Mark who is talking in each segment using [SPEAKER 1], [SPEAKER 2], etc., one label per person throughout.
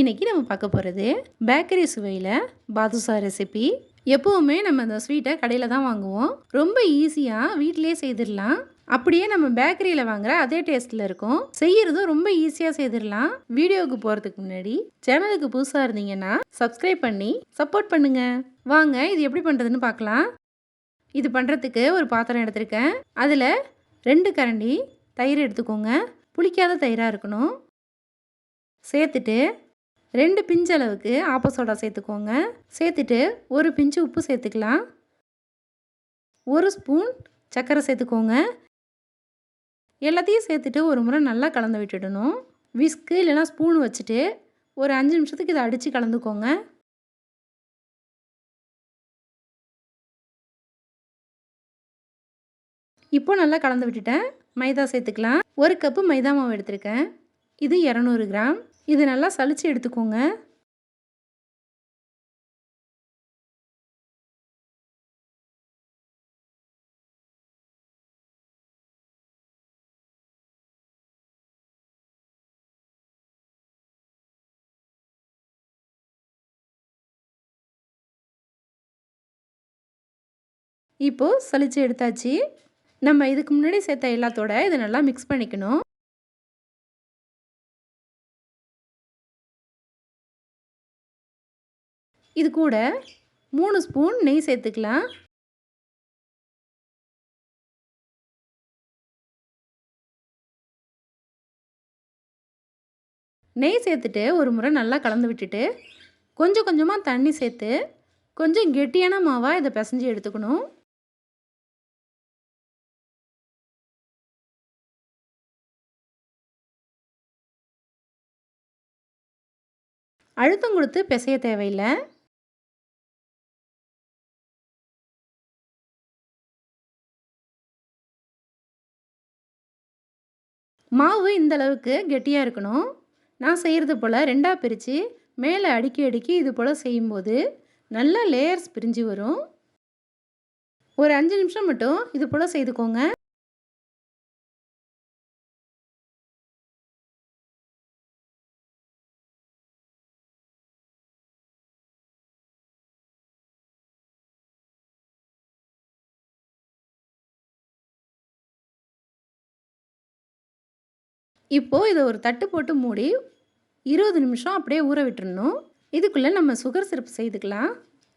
[SPEAKER 1] இன்றைக்கி நம்ம பார்க்க போகிறது பேக்கரி சுவையில் பாதுஷா ரெசிபி எப்போவுமே நம்ம அந்த ஸ்வீட்டை கடையில் தான் வாங்குவோம். ரொம்ப ஈஸியாக வீட்டிலேயே செய்திடலாம். அப்படியே நம்ம பேக்கரியில் வாங்குற அதே டேஸ்ட்டில் இருக்கும். செய்கிறதும் ரொம்ப ஈஸியாக செய்திடலாம். வீடியோவுக்கு போகிறதுக்கு முன்னாடி சேனலுக்கு புதுசாக இருந்தீங்கன்னா சப்ஸ்கிரைப் பண்ணி சப்போர்ட் பண்ணுங்க. வாங்க இது எப்படி பண்ணுறதுன்னு பார்க்கலாம். இது பண்ணுறதுக்கு ஒரு பாத்திரம் எடுத்திருக்கேன். அதில் ரெண்டு கரண்டி தயிர் எடுத்துக்கோங்க. புளிக்காத தயிராக இருக்கணும். சேர்த்துட்டு ரெண்டு பிஞ்சு அளவுக்கு ஆப்ப சோடா சேர்த்துக்கோங்க. சேர்த்துட்டு ஒரு பிஞ்சு உப்பு சேர்த்துக்கலாம். ஒரு ஸ்பூன் சர்க்கரை சேர்த்துக்கோங்க. எல்லாத்தையும் சேர்த்துட்டு ஒரு முறை நல்லா கலந்து விட்டுடணும். விஸ்க்கு இல்லைனா ஸ்பூன் வச்சுட்டு ஒரு அஞ்சு நிமிஷத்துக்கு இதை அடித்து கலந்துக்கோங்க. இப்போ நல்லா கலந்து விட்டுட்டேன். மைதா சேர்த்துக்கலாம். ஒரு கப்பு மைதா மாவு எடுத்திருக்கேன். இது இரநூறு கிராம். இது நல்லா சளிச்சு எடுத்துக்கோங்க. இப்போது சளிச்சு எடுத்தாச்சு. நம்ம இதுக்கு முன்னாடி சேர்த்த எல்லாத்தோட இதை நல்லா மிக்ஸ் பண்ணிக்கணும். இது கூட மூணு ஸ்பூன் நெய் சேர்த்துக்கலாம். நெய் சேர்த்துட்டு ஒரு முறை நல்லா கலந்து விட்டுட்டு கொஞ்சம் கொஞ்சமாக தண்ணி சேர்த்து கொஞ்சம் கெட்டியான மாவாக இதை பிசைஞ்சு எடுத்துக்கணும். அழுத்தம் கொடுத்து பிசைய தேவையில்லை. மாவு இந்த அளவுக்கு கெட்டியாக இருக்கணும். நான் செய்கிறது போல் ரெண்டாக பிரித்து மேலே அடுக்கி அடுக்கி இது போல் செய்யும்போது நல்லா லேயர்ஸ் பிரிஞ்சு வரும். ஒரு அஞ்சு நிமிஷம் மட்டும் இது போல் செய்துக்கோங்க. இப்போது இதை ஒரு தட்டு போட்டு மூடி இருபது நிமிஷம் அப்படியே ஊற விட்டுறணும். இதுக்குள்ளே நம்ம சுகர் சிரப் செய்துக்கலாம்.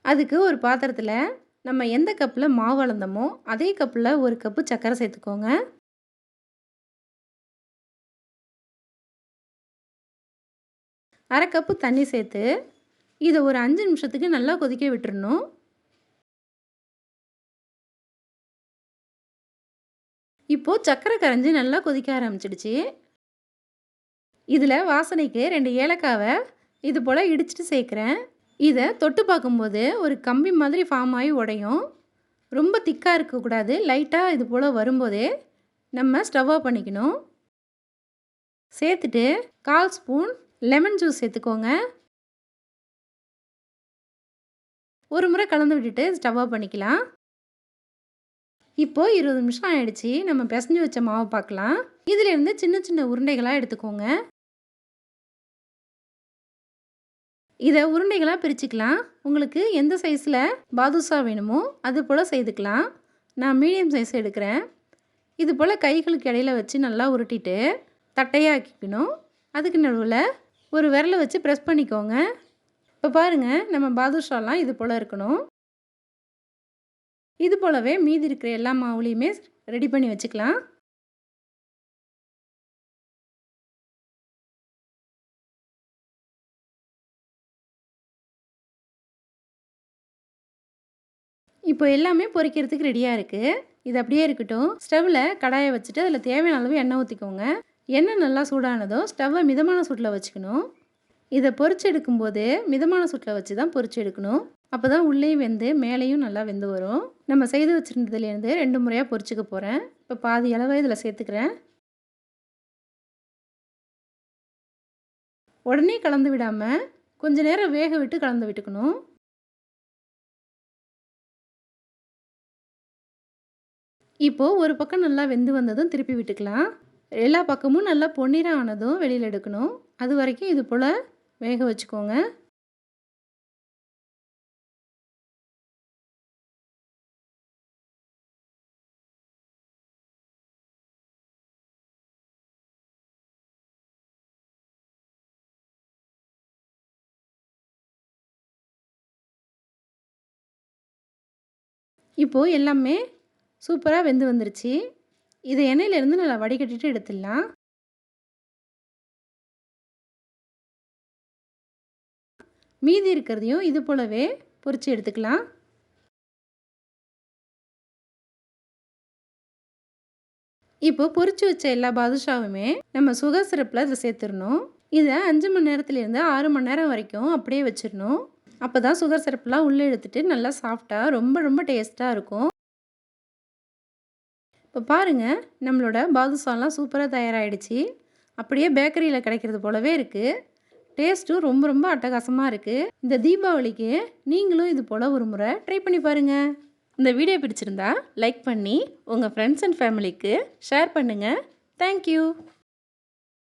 [SPEAKER 1] அதுக்கு ஒரு பாத்திரத்தில் நம்ம எந்த கப்பில் மாவு அளந்தோமோ அதே கப்பில் ஒரு கப்பு சர்க்கரை சேர்த்துக்கோங்க. அரை கப்பு தண்ணி சேர்த்து இதை ஒரு அஞ்சு நிமிஷத்துக்கு நல்லா கொதிக்க விட்டுறணும். இப்போது சர்க்கரை கரைஞ்சி நல்லா கொதிக்க ஆரம்பிச்சிடுச்சு. இதில் வாசனைக்கு ரெண்டு ஏலக்காவை இது போல் இடிச்சிட்டு சேர்க்குறேன். இதை தொட்டு பார்க்கும்போது ஒரு கம்பி மாதிரி ஃபார்ம் ஆகி உடையும். ரொம்ப திக்காக இருக்கக்கூடாது லைட்டாக இது போல் வரும்போதே நம்ம ஸ்டவ் ஆஃப் பண்ணிக்கணும். சேர்த்துட்டு கால் ஸ்பூன் லெமன் ஜூஸ் சேர்த்துக்கோங்க. ஒரு முறை கலந்து விட்டுட்டு ஸ்டவ் ஆஃப் பண்ணிக்கலாம். இப்போது இருபது நிமிஷம் ஆகிடுச்சி நம்ம பிசைஞ்சு வச்ச மாவை பார்க்கலாம். இதிலேருந்து சின்ன சின்ன உருண்டைகளாக எடுத்துக்கோங்க. இதை உருண்டைகளாக பிரிச்சுக்கலாம். உங்களுக்கு எந்த சைஸில் பாதுஷா வேணுமோ அது போல் செய்துக்கலாம். நான் மீடியம் சைஸ் எடுக்கிறேன். இது போல் கைகளுக்கு இடையில் வச்சு நல்லா உருட்டிட்டு தட்டையாக்கிக்கணும் அதுக்கு நடுவில் ஒரு விரலை வச்சு ப்ரெஸ் பண்ணிக்கோங்க. இப்போ பாருங்கள் நம்ம பாதுஷாலாம் இது போல் இருக்கணும். இது போலவே மீதி இருக்கிற எல்லா மாவுலேயுமே ரெடி பண்ணி வச்சுக்கலாம். இப்போ எல்லாமே பொரிக்கிறதுக்கு ரெடியாக இருக்குது இது அப்படியே இருக்கட்டும். ஸ்டவ்வில் கடாயை வச்சுட்டு அதில் தேவையான அளவு எண்ணெய் ஊற்றிக்கோங்க எண்ணெய் நல்லா சூடானதோ ஸ்டவ்வை மிதமான சூட்டில் வச்சுக்கணும். இதை பொறிச்சு எடுக்கும்போது மிதமான சூட்டில் வச்சு தான் பொறிச்சு எடுக்கணும். அப்போ தான் உள்ளேயும் வெந்து மேலேயும் நல்லா வெந்து வரும். நம்ம செய்து வச்சுருந்ததுலேருந்து ரெண்டு முறையாக பொறிச்சிக்க போகிறேன் இப்போ பாதி அளவை இதில் சேர்த்துக்கிறேன். உடனே கலந்து விடாமல் கொஞ்சம் நேரம் வேக விட்டு கலந்து விட்டுக்கணும். இப்போது ஒரு பக்கம் நல்லா வெந்து வந்ததும் திருப்பி விட்டுக்கலாம். எல்லா பக்கமும் நல்லா பொன்னிறம் ஆனதும் வெளியில் எடுக்கணும். அது வரைக்கும் இது போல் வேக வச்சுக்கோங்க. இப்போது எல்லாமே சூப்பராக வெந்து வந்துருச்சு. இதை எண்ணெயிலேருந்து நல்லா வடிகட்டிட்டு எடுத்துடலாம். மீதி இருக்கிறதையும் இது போலவே பொறிச்சு எடுத்துக்கலாம். இப்போ பொறிச்சு வச்ச எல்லா பாதுஷாவுமே நம்ம சுகர் சிரப்பில் இதை சேர்த்துடணும். இதை அஞ்சு மணி நேரத்துலேருந்து ஆறு மணி நேரம் வரைக்கும் அப்படியே வச்சிடணும். அப்போ தான் சுகர் சிறப்புலாம் உள்ளே எடுத்துகிட்டு நல்லா சாஃப்டாக ரொம்ப ரொம்ப டேஸ்ட்டாக இருக்கும். இப்போ பாருங்கள் நம்மளோட பாதுஷாலாம் சூப்பராக தயாராகிடுச்சு அப்படியே பேக்கரியில் கிடைக்கிறது போலவே இருக்குது டேஸ்ட்டும் ரொம்ப ரொம்ப அட்டகாசமாக இருக்குது இந்த தீபாவளிக்கு நீங்களும் இது போல் ஒரு முறை ட்ரை பண்ணி பாருங்கள் இந்த வீடியோ பிடிச்சிருந்தா லைக் பண்ணி உங்கள் ஃப்ரெண்ட்ஸ் அண்ட் ஃபேமிலிக்கு ஷேர் பண்ணுங்கள் தேங்க்யூ